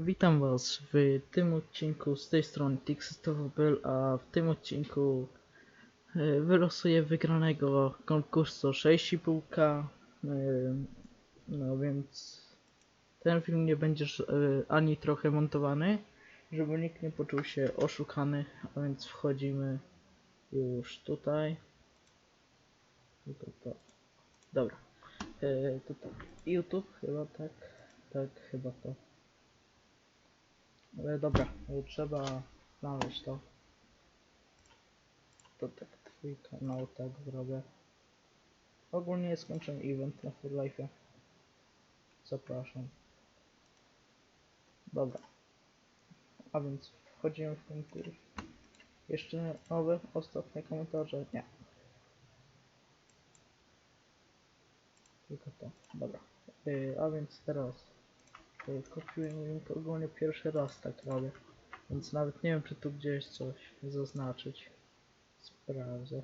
witam was w tym odcinku z tej strony Tixestowy.pl, a w tym odcinku e, wylosuję wygranego konkursu 6,5k. e, No więc ten film nie będzie e, ani trochę montowany, żeby nikt nie poczuł się oszukany, a więc wchodzimy już tutaj. To. Dobra. E, tutaj. YouTube chyba tak. Tak, chyba to. Ale dobra, e, trzeba znaleźć to. To tak twój kanał tak zrobię. Ogólnie skończony event na Full Life. Zapraszam. Dobra. A więc wchodzimy w konkurs. Jeszcze nowe, ostatnie komentarze? Nie. Tylko to. Dobra. Yy, a więc teraz kopiuję link ogólnie pierwszy raz tak robię. Więc nawet nie wiem czy tu gdzieś coś zaznaczyć. Sprawdzę.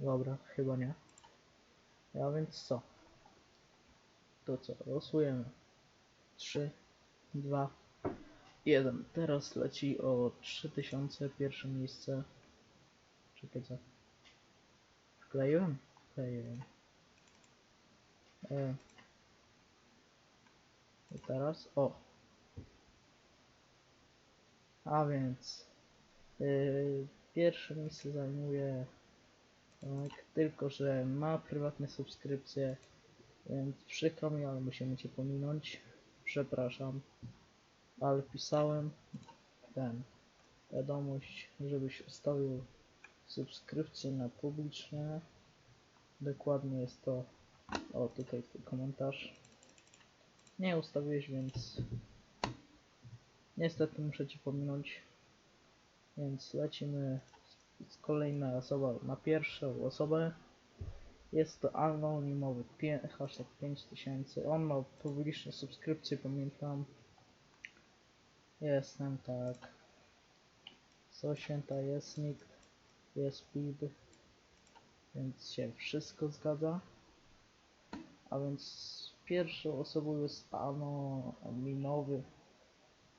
Dobra, chyba nie. A więc co? To co? Losujemy. 3, 2, 1. Teraz leci o 3000 pierwsze miejsce. Czekaj co? Wkleiłem? Wkleiłem. E. Teraz o. A więc yy, pierwsze miejsce zajmuje tak, tylko że ma prywatne subskrypcje, więc przykro mi, ale musimy cię pominąć. Przepraszam, ale pisałem ten wiadomość, żebyś ustawił subskrypcję na publiczne. Dokładnie jest to o, tutaj komentarz. Nie ustawiłeś, więc niestety muszę ci pominąć. Więc lecimy z kolejna osoba na pierwszą osobę. Jest to anonimowy hashtag 5000. On ma publiczne subskrypcje, pamiętam. Jestem tak. Co święta jest nikt. Jest PIB. Więc się wszystko zgadza. A więc pierwszą osobą jest anonimowy.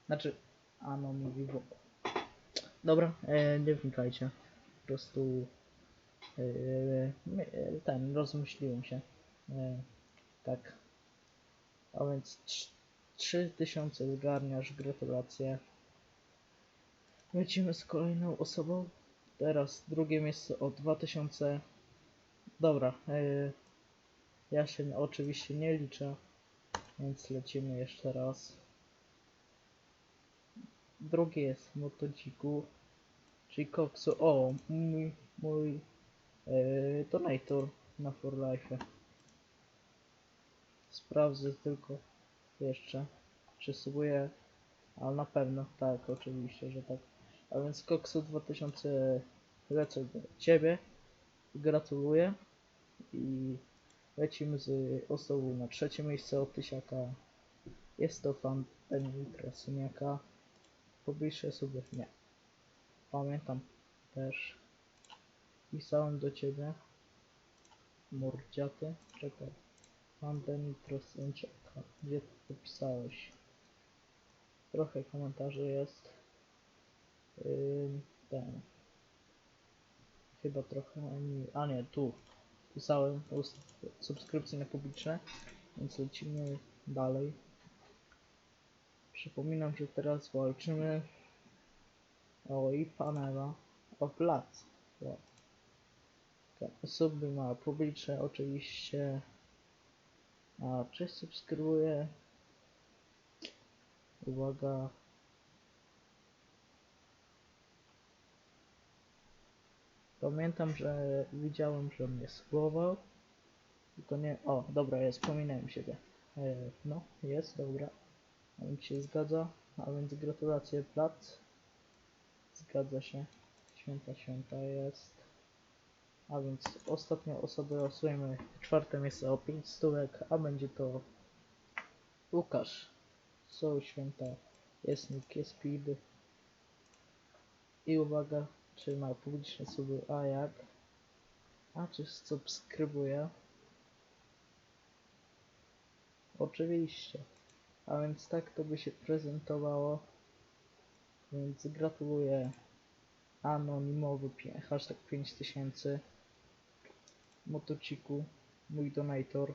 Znaczy anonimowy. Dobra, e, nie wnikajcie. Po prostu e, e, ten, rozmyśliłem się. E, tak. A więc trz- 3000 zgarniasz, gratulacje. Lecimy z kolejną osobą. Teraz drugie miejsce o 2000. Dobra, e, ja się oczywiście nie liczę, więc lecimy jeszcze raz. Drugie jest Motodziku, czyli Koksu. O, mój, mój e, donator na For Life. Sprawdzę tylko jeszcze, czy subuje, ale na pewno, tak, oczywiście, że tak. A więc Koksu 2000 lecę do Ciebie, gratuluję i lecimy z osobą na trzecie miejsce od Tysiaka. Jest to fan Denitra Syniaka. Pobliższe sobie nie. Pamiętam też. Pisałem do ciebie. Mordziaty. Czekaj. Fan Denitra Syniaka. Gdzie to pisałeś? Trochę komentarzy jest. Ym, ten. Chyba trochę. A nie, tu. Pisałem ust- subskrypcje na publiczne. Więc lecimy dalej. Przypominam, że teraz walczymy o i panela o plac. Osoby ma publiczne oczywiście. A czy subskrybuje? Uwaga. Pamiętam, że widziałem, że mnie słowo. Tylko nie. O, dobra, jest, pominąłem siebie. E, no, jest, dobra. A więc się zgadza. A więc gratulacje plac. Zgadza się. Święta, święta jest. A więc ostatnią osobę losujemy czwarte miejsce o 5 stówek, a będzie to Łukasz. Są święta. Jest nick, jest speed. I uwaga, czy ma publiczne suby, a jak? A czy subskrybuje? Oczywiście. A więc tak to by się prezentowało. Więc gratuluję anonimowy hashtag 5000 Motociku, mój donator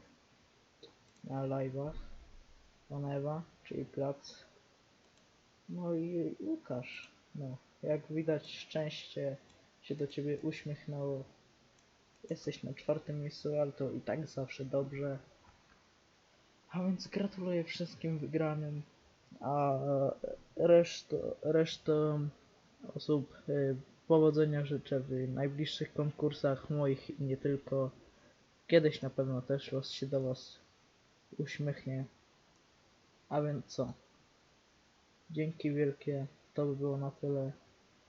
na live'ach Onewa, czyli plac. No i Łukasz. No, jak widać szczęście się do ciebie uśmiechnęło. Jesteś na czwartym miejscu, ale to i tak zawsze dobrze. A więc gratuluję wszystkim wygranym, a reszto, resztą osób y, powodzenia życzę w najbliższych konkursach moich i nie tylko. Kiedyś na pewno też los się do was uśmiechnie. A więc co? Dzięki wielkie, to by było na tyle.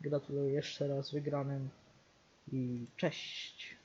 Gratuluję jeszcze raz wygranym i cześć!